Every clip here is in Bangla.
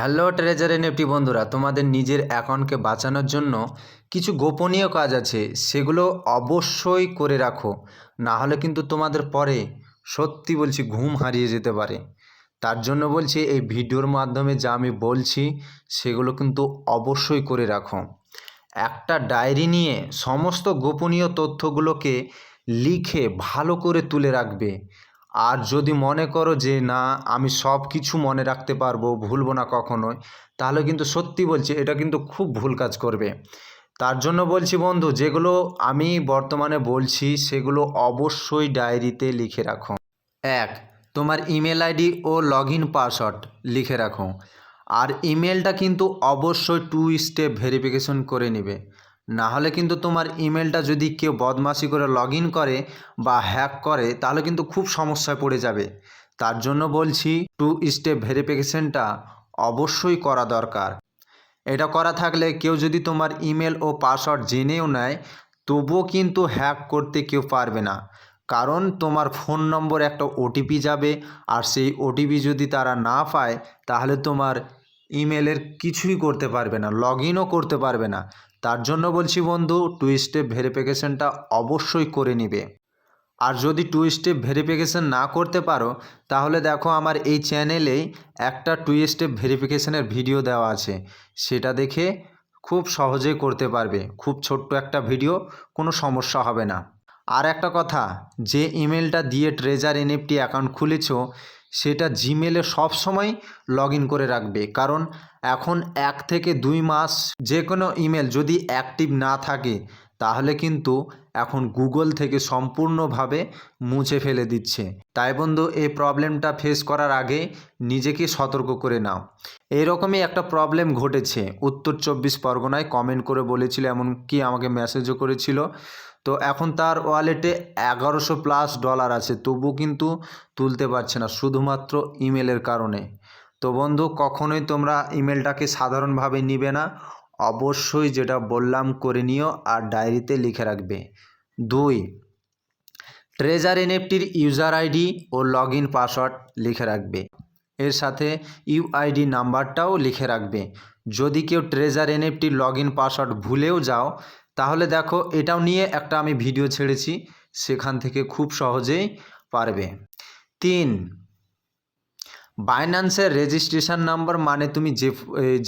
হ্যালো ট্রেজার এনএফটি বন্ধুরা, তোমাদের নিজের অ্যাকাউন্টকে বাঁচানোর জন্য কিছু গোপনীয় কাজ আছে, সেগুলো অবশ্যই করে রাখো। না হলে কিন্তু তোমাদের পরে সত্যি বলছি ঘুম হারিয়ে যেতে পারে। তার জন্য বলছি এই ভিডিওর মাধ্যমে যা আমি বলছি, সেগুলো কিন্তু অবশ্যই করে রাখো। একটা ডায়েরি নিয়ে সমস্ত গোপনীয় তথ্যগুলোকে লিখে ভালো করে তুলে রাখবে। আর যদি মনে করো যে, না, আমি সব কিছু মনে রাখতে পারব, ভুলবো না কখনোই, তাহলে কিন্তু সত্যি বলছি, এটা কিন্তু খুব ভুল কাজ করবে। তার জন্য বলছি বন্ধু, যেগুলো আমি বর্তমানে বলছি, সেগুলো অবশ্যই ডায়েরিতে লিখে রাখো। এক, তোমার ইমেল আইডি ও লগ ইন পাসওয়ার্ড লিখে রাখো। আর ইমেলটা কিন্তু অবশ্যই টু স্টেপ ভেরিফিকেশন করে নেবে। না হলে কিন্তু তোমার ইমেলটা যদি কেউ বদমাশি করে লগ করে বা হ্যাক করে, তাহলে কিন্তু খুব সমস্যায় পড়ে যাবে। তার জন্য বলছি টু স্টেপ ভেরিফিকেশনটা অবশ্যই করা দরকার। এটা করা থাকলে কেউ যদি তোমার ইমেল ও পাসওয়ার্ড জেনেও নেয়, তবুও কিন্তু হ্যাক করতে কেউ পারবে না। কারণ তোমার ফোন নম্বর একটা ওটিপি যাবে, আর সেই ওটিপি যদি তারা না পায়, তাহলে তোমার ইমেলের কিছুই করতে পারবে না লগ ইনও করতে পারবে না। তার জন্য বলছি বন্ধু টু স্টেপ ভেরিফিকেশনটা অবশ্যই করে নিবে। আর যদি টু স্টেপ ভেরিফিকেশন না করতে পারো, তাহলে দেখো আমার এই চ্যানেলেই একটা টু স্টেপ ভেরিফিকেশনের ভিডিও দেওয়া আছে। সেটা দেখে খুব সহজেই করতে পারবে। খুব ছোট্ট একটা ভিডিও কোনো সমস্যা হবে না। আর একটা কথা, যে ইমেলটা দিয়ে ট্রেজার এনএফটি অ্যাকাউন্ট খুলেছো সেটা জিমেলে সবসময় লগ ইন করে রাখবে। কারণ এখন এক থেকে দুই মাস যে কোনো ইমেল যদি অ্যাক্টিভ না থাকে, তাহলে কিন্তু এখন গুগল থেকে সম্পূর্ণভাবে মুছে ফেলে দিচ্ছে। তাই বন্ধু, এই প্রবলেমটা ফেস করার আগে নিজেকে সতর্ক করে নাও। এইরকমই একটা প্রবলেম ঘটেছে। উত্তর চব্বিশ পরগনায় কমেন্ট করে বলেছিল, এমনকি আমাকে মেসেজও করেছিল। তো এখন তার ওয়ালেটে এগারোশো প্লাস ডলার আছে, তবু কিন্তু তুলতে পারছে না, শুধুমাত্র ইমেলের কারণে। তো বন্ধু, কখনোই তোমরা ইমেলটাকে সাধারণভাবে নিবে না, অবশ্যই যেটা বললাম করে নিও আর ডায়েরিতে লিখে রাখবে। দুই ট্রেজার এনএফটির ইউজার আইডি ও লগ ইন পাসওয়ার্ড লিখে রাখবে। এর সাথে ইউআইডি নাম্বারটাও লিখে রাখবে। যদি কেউ ট্রেজার এনএফটির লগ ইন পাসওয়ার্ড ভুলেও যাও তাহলে দেখো এটাও নিয়ে একটা আমি ভিডিও ছেড়েছি, সেখান থেকে খুব সহজেই পারবে। তিন বাইন্যান্সের রেজিস্ট্রেশন নাম্বার মানে তুমি যে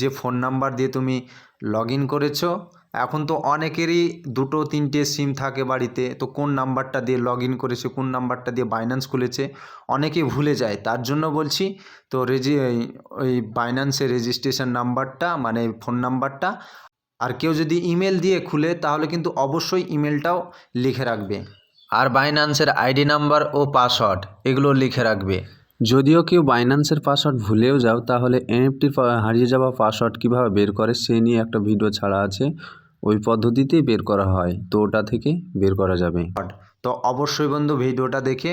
যে ফোন নাম্বার দিয়ে তুমি লগ ইন করেছ, এখন তো অনেকেরই দুটো তিনটে সিম থাকে বাড়িতে, তো কোন নাম্বারটা দিয়ে লগ ইন করেছে, কোন নাম্বারটা দিয়ে বাইন্যান্স খুলেছে অনেকে ভুলে যায়। তার জন্য বলছি, তো রেজি ওই বাইন্যান্সের রেজিস্ট্রেশন নাম্বারটা মানে ফোন নাম্বারটা আর কেউ যদি ইমেল দিয়ে খুলে তাহলে কিন্তু অবশ্যই ইমেলটাও লিখে রাখবে। আর বাইন্যান্সের আইডি নাম্বার ও পাসওয়ার্ড এগুলো লিখে রাখবে। যদিও কেউ বাইন্যান্সের পাসওয়ার্ড ভুলেও যাও তাহলে এনএফটির হারিয়ে যাওয়া পাসওয়ার্ড কীভাবে বের করে সে নিয়ে একটা ভিডিও ছাড়া আছে। ওই পদ্ধতিতেই বের করা হয় তো ওটা থেকে বের করা যাবে। তো অবশ্যই বন্ধু ভিডিওটা দেখে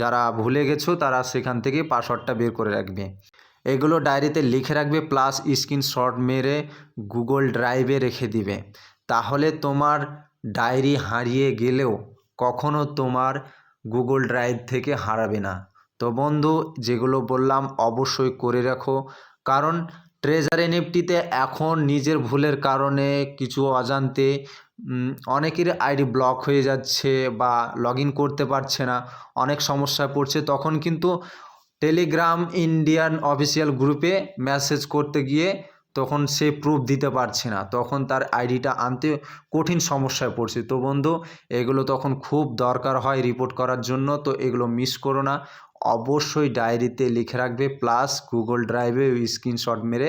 যারা ভুলে গেছো তারা সেখান থেকে পাসওয়ার্ডটা বের করে রাখবে। এগুলো ডায়েরিতে লিখে রাখবে, প্লাস স্ক্রিনশট মেরে গুগল ড্রাইভে রেখে দিবে। তাহলে তোমার ডায়েরি হারিয়ে গেলেও কখনো তোমার গুগল ড্রাইভ থেকে হারাবে না। তো বন্ধু, যেগুলো বললাম অবশ্যই করে রাখো। কারণ ট্রেজার এনএফটিতে এখন নিজের ভুলের কারণে কিছু অজান্তে অনেকের আইডি ব্লক হয়ে যাচ্ছে বা লগ করতে পারছে না, অনেক সমস্যায় পড়ছে। তখন কিন্তু টেলিগ্রাম ইন্ডিয়ান অফিসিয়াল গ্রুপে মেসেজ করতে গিয়ে তখন সে প্রুফ দিতে পারছে না। তখন তার আইডিটা আনতে কঠিন সমস্যায় পড়ছে। তো বন্ধু, এগুলো তখন খুব দরকার হয় রিপোর্ট করার জন্য, তো এগুলো মিস করো না। অবশ্যই ডায়েরিতে লিখে রাখবে প্লাস গুগল ড্রাইভে স্ক্রিনশট মেরে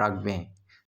রাখবে।